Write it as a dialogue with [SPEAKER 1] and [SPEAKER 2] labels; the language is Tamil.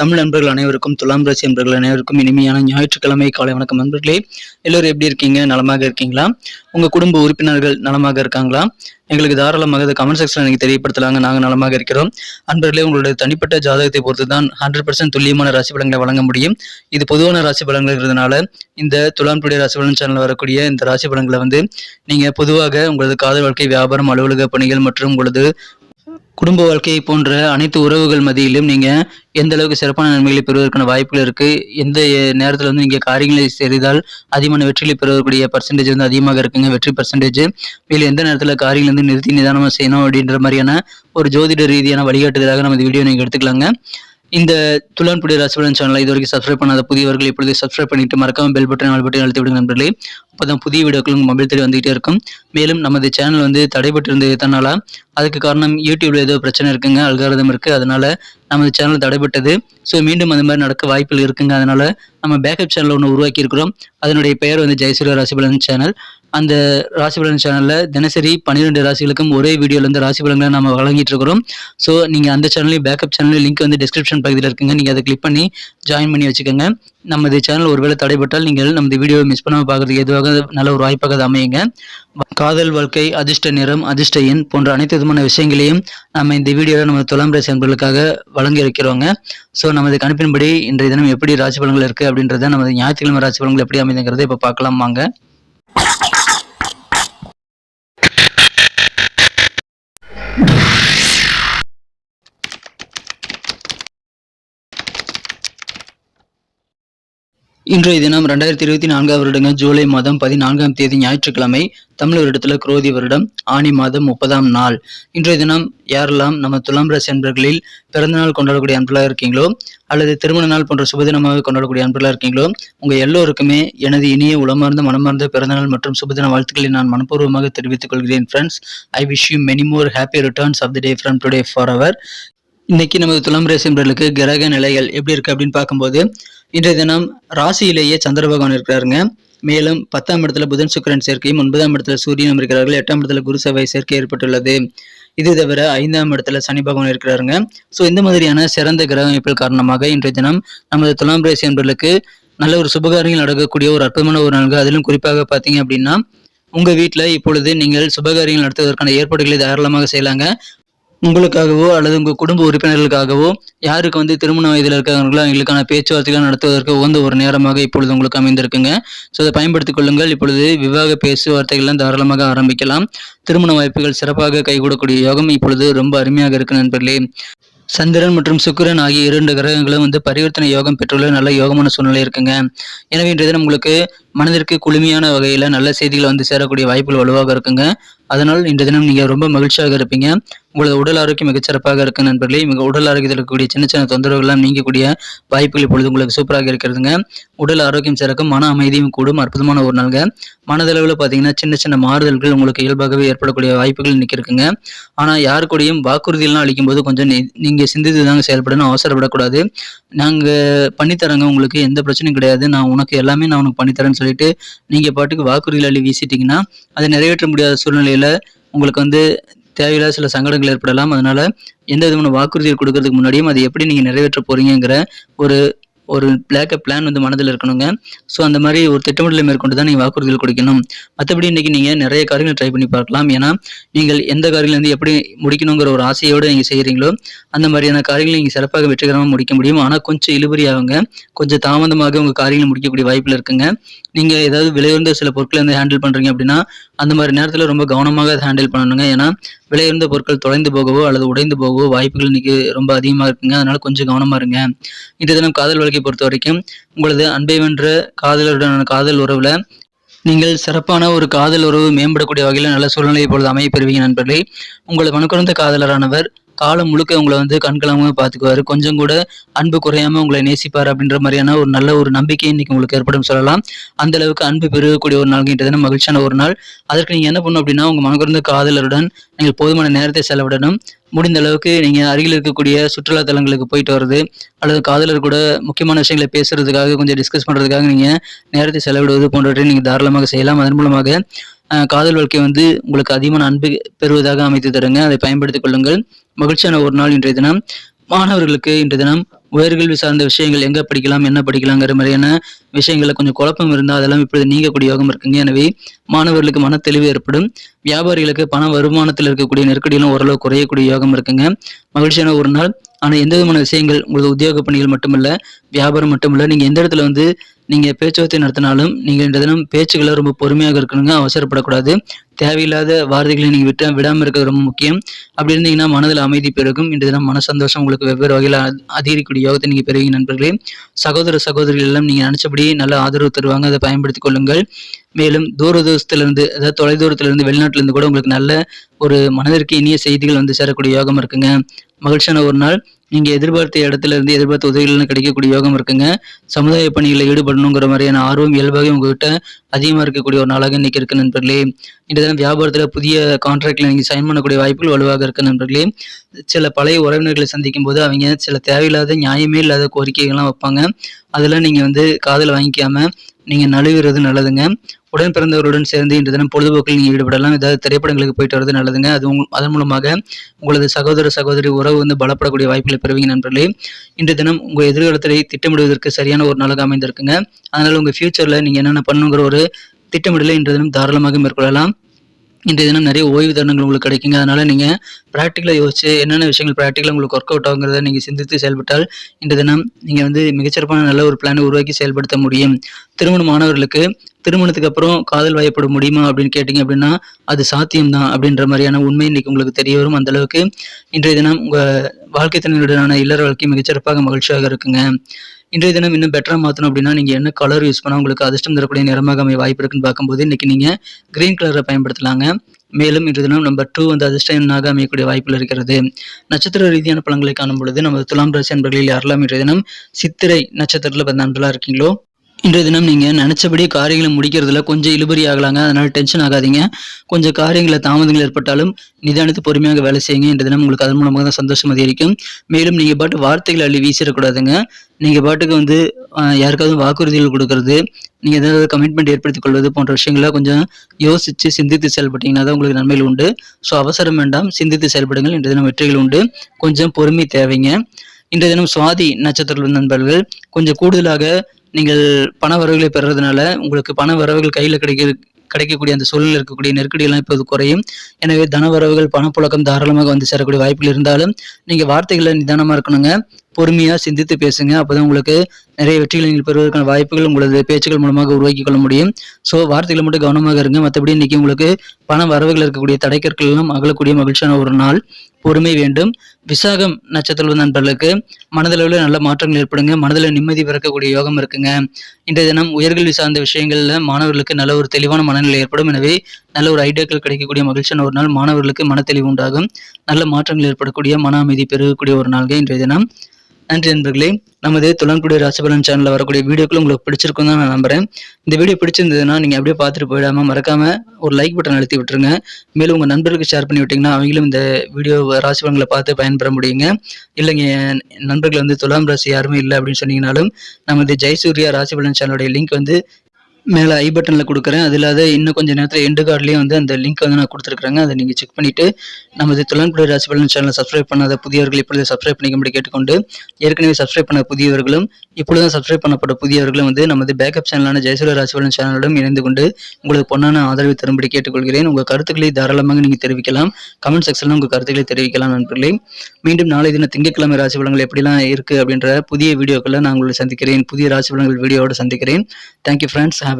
[SPEAKER 1] தமிழ் நண்பர்கள் அனைவருக்கும் துலாம் ராசி நண்பர்கள் அனைவருக்கும் இனிமையான ஞாயிற்றுக்கிழமை காலை வணக்கம் நண்பர்களே. எல்லோரும் எப்படி இருக்கீங்க? நலமாக இருக்கீங்களா? உங்க குடும்ப உறுப்பினர்கள் நலமாக இருக்காங்களா? எங்களுக்கு தாராளமாக அதை கமெண்ட் செக்ஷன் எனக்கு தெரியப்படுத்தலாங்க. நாங்கள் நலமாக இருக்கிறோம். அன்பர்களே உங்களுடைய தனிப்பட்ட ஜாதகத்தை பொறுத்து தான் ஹண்ட்ரட் பர்சன்ட் துல்லியமான ராசி பலன்களை வழங்க முடியும். இது பொதுவான ராசி பலன்கள்ங்கிறதுனால இந்த துலாம் புடைய ராசி பலன் சேனல் வரக்கூடிய இந்த ராசி பலன்களை வந்து நீங்க பொதுவாக உங்களது காதல் வாழ்க்கை வியாபாரம் அலுவலக பணிகள் மற்றும் உங்களது குடும்ப வாழ்க்கையை போன்ற அனைத்து உறவுகள் மத்தியிலும் நீங்கள் எந்த அளவுக்கு சிறப்பான நன்மைகளை பெறுவதற்கான வாய்ப்புகள் இருக்குது எந்த நேரத்தில் வந்து நீங்கள் காரியங்களை செய்தால் அதிகமான வெற்றிகளை பெறுவதற்குரிய பர்சன்டேஜ் வந்து அதிகமாக இருக்குங்க வெற்றி பர்சன்டேஜ் மேலும் எந்த நேரத்தில் காரியங்கள் வந்து நிறுத்தி நிதானமாக செய்யணும் அப்படின்ற மாதிரியான ஒரு ஜோதிட ரீதியான வழிகாட்டுதலாக நம்ம இந்த வீடியோ நீங்கள் எடுத்துக்கலாங்க. இந்த துலான்புடி ராசிபலன் சேனலை இது வரைக்கும் சப்ஸ்கிரைப் பண்ணாத புதியவர்கள் இப்பொழுது சப்ஸ்கிரைப் பண்ணிட்டு மறக்காம பெல் பட்டன் ஆல் பட்டன் அழுத்தி விடுங்க நண்பர்களே. அப்பதான் புதிய வீடியோக்கள் உங்கள் மொபைல் தேடி வந்துகிட்டே இருக்கும். மேலும் நமது சேனல் வந்து தடைபட்டு இருந்தது அதுக்கு காரணம் யூடியூப்ல ஏதோ பிரச்சனை இருக்குங்க அல்காரதம் இருக்குது அதனால நமது சேனல் தடைபட்டது. ஸோ மீண்டும் அந்த மாதிரி நடக்க வாய்ப்புகள் இருக்குங்க. அதனால நம்ம பேக்கப் சேனல் ஒன்று உருவாக்கி இருக்கிறோம் அதனுடைய பெயர் வந்து ஜெயசூரிய ராசிபலன் சேனல் அந்த ராசி பலன் சேனலில் தினசரி பன்னிரெண்டு ராசிகளுக்கும் ஒரே வீடியோல இருந்து ராசி பலன்களை நம்ம வழங்கிட்டு இருக்கிறோம். ஸோ நீங்கள் அந்த சேனலையும் பேக்கப் சேனலையும் லிங்க் வந்து டிஸ்கிரிப்ஷன் பகுதியில் இருக்குங்க. நீங்கள் அதை கிளிக் பண்ணி ஜாயின் பண்ணி வச்சுக்கோங்க. நமது சேனல் ஒருவேளை தடைப்பட்டால் நீங்கள் நமது வீடியோவை மிஸ் பண்ணாமல் பார்க்குறதுக்கு எதுவாக நல்ல ஒரு வாய்ப்பாக அது அமையுங்க. காதல் வாழ்க்கை அதிர்ஷ்ட நிறம் அதிர்ஷ்ட எண் போன்ற அனைத்து விதமான விஷயங்களையும் நம்ம இந்த வீடியோவில் நம்ம துலாம் ராசி அன்பர்களுக்காக வழங்கி இருக்கிறோங்க. ஸோ நமது கணிப்பின்படி இன்றைய தினம் எப்படி ராசி பலன்கள் இருக்குது அப்படின்றத நமது ஞாயிற்றுக்கிழமை ராசி பலன்கள் எப்படி அமைதுங்கிறத இப்போ பார்க்கலாம் வாங்க. இன்றைய தினம் ரெண்டாயிரத்தி இருபத்தி நான்காம் வருடங்க ஜூலை மாதம் பதினான்காம் தேதி ஞாயிற்றுக்கிழமை தமிழ் வருடத்துல குரோதி வருடம் ஆணி மாதம் முப்பதாம் நாள். இன்றைய தினம் யாரெல்லாம் நம்ம துலாம் ராசி அன்பர்களில் பிறந்தநாள் கொண்டாடக்கூடிய அன்பர்களாக இருக்கீங்களோ அல்லது திருமண நாள் போன்ற சுபதினமாக கொண்டாடக்கூடிய அன்பர்களாக இருக்கீங்களோ உங்க எல்லோருக்குமே எனது இனிய உளமார்ந்த மனமார்ந்த பிறந்தநாள் மற்றும் சுபதின வாழ்த்துக்களை நான் மனப்பூர்வமாக தெரிவித்துக் கொள்கிறேன் friends I wish you many more happy returns of the day from today for அவர் இன்னைக்கு நமது துலாம் ராசி கிரக நிலைகள் எப்படி இருக்கு அப்படின்னு பார்க்கும்போது இன்றைய தினம் ராசியிலேயே சந்திர பகவான் இருக்கிறாருங்க. மேலும் பத்தாம் இடத்துல புதன் சுக்கரன் சேர்க்கையும் ஒன்பதாம் இடத்துல சூரியனும் இருக்கிறார்கள். எட்டாம் இடத்துல குரு செவ்வாய் சேர்க்கை ஏற்பட்டுள்ளது. இது தவிர ஐந்தாம் இடத்துல சனி பகவான் இருக்கிறாருங்க. ஸோ இந்த மாதிரியான சிறந்த கிரக அமைப்புகள் காரணமாக இன்றைய தினம் நமது துலாம் ராசி நல்ல ஒரு சுபகாரியங்கள் நடக்கக்கூடிய ஒரு அற்புதமான ஒரு நாள்கள் அதிலும் குறிப்பாக பார்த்தீங்க அப்படின்னா உங்க வீட்டில் இப்பொழுது நீங்கள் சுபகாரியங்கள் நடத்துவதற்கான ஏற்பாடுகளை தாராளமாக செய்யலாங்க. உங்களுக்காகவோ அல்லது உங்கள் குடும்ப உறுப்பினர்களுக்காகவோ யாருக்கு வந்து திருமண வயதில் இருக்காங்களோ அவங்களுக்கான பேச்சுவார்த்தைகள் நடத்துவதற்கு உகந்த ஒரு நேரமாக இப்பொழுது உங்களுக்கு அமைந்திருக்குங்க. ஸோ அதை பயன்படுத்திக் கொள்ளுங்கள். இப்பொழுது விவாக பேச்சுவார்த்தைகள்லாம் தாராளமாக ஆரம்பிக்கலாம். திருமண வாய்ப்புகள் சிறப்பாக கைகூடக்கூடிய யோகம் இப்பொழுது ரொம்ப அருமையாக இருக்கு நண்பர்களே. சந்திரன் மற்றும் சுக்கிரன் ஆகிய இரண்டு கிரகங்களும் வந்து பரிவர்த்தனை யோகம் பெற்றுள்ள நல்ல யோகமான சூழ்நிலை இருக்குங்க. எனவே இன்றைய தினம் உங்களுக்கு மனதிற்கு குளுமையான வகையில் நல்ல செய்திகள் வந்து சேரக்கூடிய வாய்ப்புகள் வலுவாக இருக்குங்க. அதனால் இன்றைய தினம் நீங்கள் ரொம்ப மகிழ்ச்சியாக இருப்பீங்க. உங்களது உடல் ஆரோக்கியம் மிகச்சிறப்பாக இருக்கு நண்பர்களே. மிக உடல் ஆரோக்கியத்தில் இருக்கக்கூடிய சின்ன சின்ன தொந்தரவுகள்லாம் நீங்கக்கூடிய வாய்ப்புகள் இப்பொழுது உங்களுக்கு சூப்பராக இருக்கிறதுங்க. உடல் ஆரோக்கியம் சிறக்கும் மன அமைதியும் கூடும் அற்புதமான ஒரு நாள்ங்க. மனதளவில் பார்த்தீங்கன்னா சின்ன சின்ன மாறுதல்கள் உங்களுக்கு இயல்பாகவே ஏற்படக்கூடிய வாய்ப்புகள் இன்னைக்கு இருக்குங்க. ஆனால் யார் கூடயும் வாக்குறுதியெல்லாம் அளிக்கும் போது கொஞ்சம் நீங்கள் சிந்தித்து தாங்க செயல்படணும் அவசரப்படக்கூடாது. நாங்கள் பண்ணித்தரங்க உங்களுக்கு எந்த பிரச்சனையும் கிடையாது. நான் உனக்கு எல்லாமே நான் உனக்கு பண்ணித்தரேன்னு சொல்லிட்டு நீங்கள் பாட்டுக்கு வாக்குறுதிகள் அள்ளி வீசிட்டிங்கன்னா அதை நிறைவேற்ற முடியாத சூழ்நிலையில் உங்களுக்கு வந்து தேவையில்லாத சில சங்கடங்கள் ஏற்படலாம். அதனால எந்த விதமான வாக்குறுதிகள் கொடுக்கறதுக்கு முன்னாடியும் அதை எப்படி நீங்கள் நிறைவேற்ற போறீங்கிற ஒரு ஒரு பிளாக் பிளான் வந்து மனதில் இருக்கணுங்க. ஸோ அந்த மாதிரி ஒரு திட்டமிடலை மேற்கொண்டு தான் நீங்கள் வாக்குறுதிகள் கொடுக்கணும். மற்றபடி இன்னைக்கு நீங்கள் நிறைய காரியங்கள் ட்ரை பண்ணி பார்க்கலாம். ஏன்னா நீங்கள் எந்த காரியங்கள் வந்து எப்படி முடிக்கணுங்கிற ஒரு ஆசையோடு நீங்கள் செய்கிறீங்களோ அந்த மாதிரியான காரியங்களை நீங்கள் சிறப்பாக வெற்றிகரமாக முடிக்க முடியும். ஆனால் கொஞ்சம் இழுபறியாகுங்க. கொஞ்சம் தாமதமாக உங்கள் காரியங்களை முடிக்கக்கூடிய வாய்ப்பில் இருக்குங்க. நீங்கள் ஏதாவது விலையுறந்த சில பொருட்களை வந்து ஹேண்டில் பண்ணுறீங்க அப்படின்னா அந்த மாதிரி நேரத்தில் ரொம்ப கவனமாக அதை ஹேண்டில் பண்ணணுங்க. ஏன்னா விலையுறந்த பொருட்கள் தொலைந்து போகவோ அல்லது உடைந்து போகவோ வாய்ப்புகள் இன்னைக்கு ரொம்ப அதிகமாக இருக்குங்க. அதனால கொஞ்சம் கவனமாக இருங்க. இந்த தினம் காதல் வழக்கை பொறுத்த வரைக்கும் உங்களது அன்பை வென்ற காதலருடனான காதல் உறவில் நீங்கள் சிறப்பான ஒரு காதல் உறவு மேம்படக்கூடிய வகையில் நல்ல சூழ்நிலை இப்பொழுது அமைய பெறுவீங்க நண்பர்களே. உங்களது மனுக்குறந்த காதலரானவர் காலம் முழுக்க உங்களை வந்து கண்கலமாக பார்த்துக்குவாரு கொஞ்சம் கூட அன்பு குறையாம உங்களை நேசிப்பார் அப்படின்ற மாதிரியான ஒரு நல்ல ஒரு நம்பிக்கை இன்னைக்கு உங்களுக்கு ஏற்படும் சொல்லலாம். அந்த அளவுக்கு அன்பு பெருகக்கூடிய ஒரு நாள் தினம் மகிழ்ச்சியான ஒரு நாள். அதற்கு நீங்க என்ன பண்ணணும் அப்படின்னா உங்க மனக்குறந்த காதலருடன் நீங்கள் போதுமான நேரத்தை செலவிடணும். முடிந்த அளவுக்கு நீங்க அருகில் இருக்கக்கூடிய சுற்றுலா தலங்களுக்கு போயிட்டு வர்றது அல்லது காதலர் கூட முக்கியமான விஷயங்களை பேசுறதுக்காக கொஞ்சம் டிஸ்கஸ் பண்றதுக்காக நீங்க நேரத்தை செலவிடுவது போன்றவற்றை நீங்க தாராளமாக செய்யலாம். அதன் மூலமாக காதல் வாழ்க்கை வந்து உங்களுக்கு அதிகமான அன்பு பெறுவதாக அமைத்து தருங்க. அதை பயன்படுத்திக் கொள்ளுங்கள். மகிழ்ச்சியான ஒரு நாள் இன்றைய தினம். மாணவர்களுக்கு இன்றைய தினம் உயர்கல்வி சார்ந்த விஷயங்கள் எங்க படிக்கலாம் என்ன படிக்கலாங்கிற மாதிரியான விஷயங்களில் கொஞ்சம் குழப்பம் இருந்தால் அதெல்லாம் இப்பொழுது நீங்கக்கூடிய யோகம் இருக்குங்க. எனவே மாணவர்களுக்கு மன தெளிவு ஏற்படும். வியாபாரிகளுக்கு பண வருமானத்தில் இருக்கக்கூடிய நெருக்கடிகளும் ஓரளவு குறையக்கூடிய யோகம் இருக்குங்க. மகிழ்ச்சியான ஒரு நாள். ஆனால் எந்த விதமான விஷயங்கள் உங்களது உத்தியோக பணிகள் மட்டுமல்ல வியாபாரம் மட்டுமல்ல நீங்க எந்த இடத்துல வந்து நீங்க பேச்சுவார்த்தை நடத்தினாலும் நீங்கள் இந்த தினம் பேச்சுக்களை ரொம்ப பொறுமையாக இருக்கணுங்க. அவசரப்படக்கூடாது. தேவையில்லாத வார்த்தைகளை நீங்க விட்டு விடாமல் இருக்கிறது ரொம்ப முக்கியம். அப்படி இருந்தீங்கன்னா மனதில் அமைதி பெருகும். இந்த தினம் மன சந்தோஷம் உங்களுக்கு வெவ்வேறு வகையில் அதிகரிக்கக்கூடிய யோகத்தை நீங்க பெறுவீங்க நண்பர்களே. சகோதர சகோதரிகள் எல்லாம் நீங்க நினச்சபடி நல்ல ஆதரவு தருவாங்க. அதை பயன்படுத்திக் கொள்ளுங்கள். மேலும் தூரதூரத்திலிருந்து அதாவது தொலைதூரத்திலிருந்து வெளிநாட்டிலிருந்து கூட உங்களுக்கு நல்ல ஒரு மனதிற்கு இனிய செய்திகள் வந்து சேரக்கூடிய யோகம் இருக்குங்க. மகிழ்ச்சியான ஒரு நாள். நீங்கள் எதிர்பார்த்த இடத்துல இருந்து எதிர்பார்த்த உதவிகள்னு கிடைக்கக்கூடிய யோகம் இருக்குங்க. சமுதாய பணிகளில் ஈடுபடணுங்கிற மாதிரியான ஆர்வம் இயல்பாகவே உங்ககிட்ட அதிகமாக இருக்கக்கூடிய ஒரு நாளாக இன்னைக்கு இருக்கு நண்பர்களே. இந்த தினம் வியாபாரத்தில் புதிய கான்ட்ராக்டில் நீங்கள் சைன் பண்ணக்கூடிய வாய்ப்புகள் வலுவாக இருக்கு நண்பர்களே. சில பழைய உறவினர்களை சந்திக்கும் போது அவங்க சில தேவையில்லாத நியாயமே இல்லாத கோரிக்கைகள்லாம் வைப்பாங்க. அதெல்லாம் நீங்கள் வந்து காதில் வாங்கிக்காம நீங்கள் நழுவுறது நல்லதுங்க. உடன் பிறந்தவர்களுடன் சேர்ந்து இன்று தினம் பொழுதுபோக்கில் நீங்கள் ஈடுபடலாம். ஏதாவது திரைப்படங்களுக்கு போயிட்டு வரது நல்லதுங்க. அது அதன் மூலமாக உங்களது சகோதர சகோதரி உறவு வந்து பலப்படக்கூடிய வாய்ப்புகளை பெறுவீங்க நண்பர்களே. இன்று தினம் உங்கள் எதிர்காலத்தை திட்டமிடுவதற்கு சரியான ஒரு நாளாக அமைந்திருக்குங்க. அதனால் உங்கள் ஃபியூச்சரில் நீங்கள் என்னென்ன பண்ணுங்கிற ஒரு திட்டமிடலை இன்று தினம் தாராளமாக மேற்கொள்ளலாம். இன்றைய தினம் நிறைய ஓய்வு தருணங்கள் உங்களுக்கு கிடைக்குங்க. அதனால் நீங்கள் ப்ராக்டிக்கலாக யோசிச்சு என்னென்ன விஷயங்கள் ப்ராக்டிக்கலாக உங்களுக்கு ஒர்க் அவுட் ஆகுங்கிறத நீங்கள் சிந்தித்து செயல்பட்டால் இன்றைய தினம் நீங்கள் வந்து மிகச்சிறப்பான நல்ல ஒரு பிளானை உருவாக்கி செயல்படுத்த முடியும். திருமண மாணவர்களுக்கு திருமணத்துக்கு அப்புறம் காதல் வயப்பட முடியுமா அப்படின்னு கேட்டிங்க அப்படின்னா அது சாத்தியம்தான் அப்படின்ற மாதிரியான உண்மை இன்றைக்கி உங்களுக்கு தெரிய வரும். அந்தளவுக்கு இன்றைய தினம் உங்கள் வாழ்க்கை துணையுடனான இல்லற வாழ்க்கை மிகச்சிறப்பாக மகிழ்ச்சியாக இருக்குங்க. இன்றைய தினம் இன்னும் பெட்டராக மாற்றணும் அப்படின்னா நீங்கள் என்ன கலர் யூஸ் பண்ணால் உங்களுக்கு அதிர்ஷ்டம் தரக்கூடிய நிறமாக அமைய வாய்ப்பு இருக்குன்னு பார்க்கும்போது இன்னைக்கு நீங்கள் கிரீன் கலரை பயன்படுத்தலாங்க. மேலும் இன்றைய தினம் நம்பர் டூ வந்து அதிர்ஷ்ட எண்ணாக அமையக்கூடிய வாய்ப்புகள் இருக்கிறது. நட்சத்திர ரீதியான பலன்களை காணும் பொழுது நம்ம துலாம் ராசி அன்பர்களில் யாரெல்லாம் இன்றைய தினம் சித்திரை நட்சத்திரத்தில் பிறந்த நண்பர்களாக இருக்கீங்களோ இன்றைய தினம் நீங்கள் நினச்சபடி காரியங்களை முடிக்கிறதுல கொஞ்சம் இழுபறி ஆகலாங்க. அதனால் டென்ஷன் ஆகாதீங்க. கொஞ்சம் காரியங்களை தாமதங்கள் ஏற்பட்டாலும் நிதானித்து பொறுமையாக வேலை செய்யுங்க. இன்றைய தினம் உங்களுக்கு அதன் மூலமாக தான் சந்தோஷம் அதிகரிக்கும். மேலும் நீங்கள் பாட்டு வார்த்தைகளை அள்ளி வீசிடக்கூடாதுங்க. நீங்கள் பாட்டுக்கு வந்து யாருக்காவது வாக்குறுதிகள் கொடுக்கறது நீங்கள் ஏதாவது கமிட்மெண்ட் ஏற்படுத்திக் கொள்வது போன்ற விஷயங்களை கொஞ்சம் யோசித்து சிந்தித்து செயல்பட்டீங்கன்னா தான் உங்களுக்கு நன்மைகள் உண்டு. ஸோ அவசரம் வேண்டாம். சிந்தித்து செயல்படுங்கள். இன்றைய தினம் வெற்றிகள் உண்டு. கொஞ்சம் பொறுமை தேவைங்க. இன்றைய தினம் சுவாதி நட்சத்திர நண்பர்கள் கொஞ்சம் கூடுதலாக நீங்கள் பண வரவுகளை பெறுறதுனால உங்களுக்கு பண வரவுகள் கையில் கிடைக்க கிடைக்கக்கூடிய அந்த சூழலில் இருக்கக்கூடிய நெருக்கடியெல்லாம் இப்போது குறையும். எனவே தன வரவுகள் பணப்புழக்கம் தாராளமாக வந்து சேரக்கூடிய வாய்ப்புகள் இருந்தாலும் நீங்கள் வார்த்தைகளில் நிதானமாக இருக்கணுங்க. பொறுமையாக சிந்தித்து பேசுங்க. அப்போதான் உங்களுக்கு நிறைய வெற்றிகளை நீங்கள் பெறுவதற்கான வாய்ப்புகள் உங்களது பேச்சுகள் மூலமாக உருவாக்கி கொள்ள முடியும். ஸோ வார்த்தைகளை மட்டும் கவனமாக இருங்க. மற்றபடி இன்னைக்கு உங்களுக்கு பண வரவுகள் இருக்கக்கூடிய தடைக்கற்கள் எல்லாம் அகலக்கூடிய மகிழ்ச்சியான ஒரு நாள். பொறுமை வேண்டும். விசாகம் நட்சத்திர நண்பர்களுக்கு மனதளவில் நல்ல மாற்றங்கள் ஏற்படுங்க. மனதில் நிம்மதி பிறக்கக்கூடிய யோகம் இருக்குங்க. இன்றைய தினம் உயர்கல்வி சார்ந்த விஷயங்களில் மாணவர்களுக்கு நல்ல ஒரு தெளிவான மனநிலை ஏற்படும். எனவே நல்ல ஒரு ஐடியாக்கள் கிடைக்கக்கூடிய மகிழ்ச்சியான ஒரு நாள் மாணவர்களுக்கு மன தெளிவு உண்டாகும். நல்ல மாற்றங்கள் ஏற்படக்கூடிய மன அமைதி பெருகக்கூடிய ஒரு நாள்கள் இன்றைய தினம். நன்றி நண்பர்களே. நமது துளன்குடி ராசிபலன் சேனலில் வரக்கூடிய வீடியோக்கள் உங்களுக்கு பிடிச்சிருக்கும் தான் நான் நம்புறேன். இந்த வீடியோ பிடிச்சிருந்ததுன்னா நீங்கள் அப்படியே பார்த்துட்டு போயிடாம மறக்காம ஒரு லைக் பட்டன் அழுத்தி விட்டுருங்க. மேலும் உங்கள் நண்பர்களுக்கு ஷேர் பண்ணி விட்டிங்கன்னா அவங்களும் இந்த வீடியோ ராசி பலன்களை பார்த்து பயன்பெற முடியுங்க. இல்லைங்க நண்பர்கள் வந்து துலாம் ராசி யாருமே இல்லை அப்படின்னு சொன்னீங்கனாலும் நமது ஜெயசூர்யா ராசி பலன் சேனலுடைய லிங்க் வந்து மேலே ஐ பட்டனில் கொடுக்குறேன். அது இல்லாத இன்னும் கொஞ்சம் நேரத்தில் எண்டு கார்ட்லேயும் வந்து அந்த லிங்க் வந்து நான் கொடுத்துருக்குறேங்க. அதை நீங்கள் செக் பண்ணிவிட்டு நமது துளன்குடி ராசிபலன் சேனலை சப்ஸ்கிரைப் பண்ணாத புதியவர்கள் இப்பொழுது சப்ஸ்கிரைப் பண்ணிக்கும்படி கேட்டுக்கொண்டு ஏற்கனவே சப்ஸ்கிரைப் பண்ண புதியவர்களும் இப்பொழுது சப்ஸ்கிரைப் பண்ணப்பட்ட புதியவர்களும் வந்து நமது பேக்கப் சேனலான ஜெயசூரிய ராசிபலன் சேனலுடன் இணைந்து கொண்டு உங்களுக்கு பொன்னான ஆதரவை தரும்படி கேட்டுக்கொள்கிறேன். உங்கள் கருத்துக்களை தாராளமாக நீங்கள் தெரிவிக்கலாம். கமெண்ட் செக்ஷனில் உங்கள் கருத்துக்களை தெரிவிக்கலாம் நண்பர்களே. மீண்டும் நாளை தின திங்கட்கிழமை ராசி பலன்கள் எப்படிலாம் இருக்குது அப்படின்ற புதிய வீடியோக்களை நான் உங்களை சந்திக்கிறேன். புதிய ராசி பலன்கள் வீடியோவோட சந்திக்கிறேன். Thank you friends have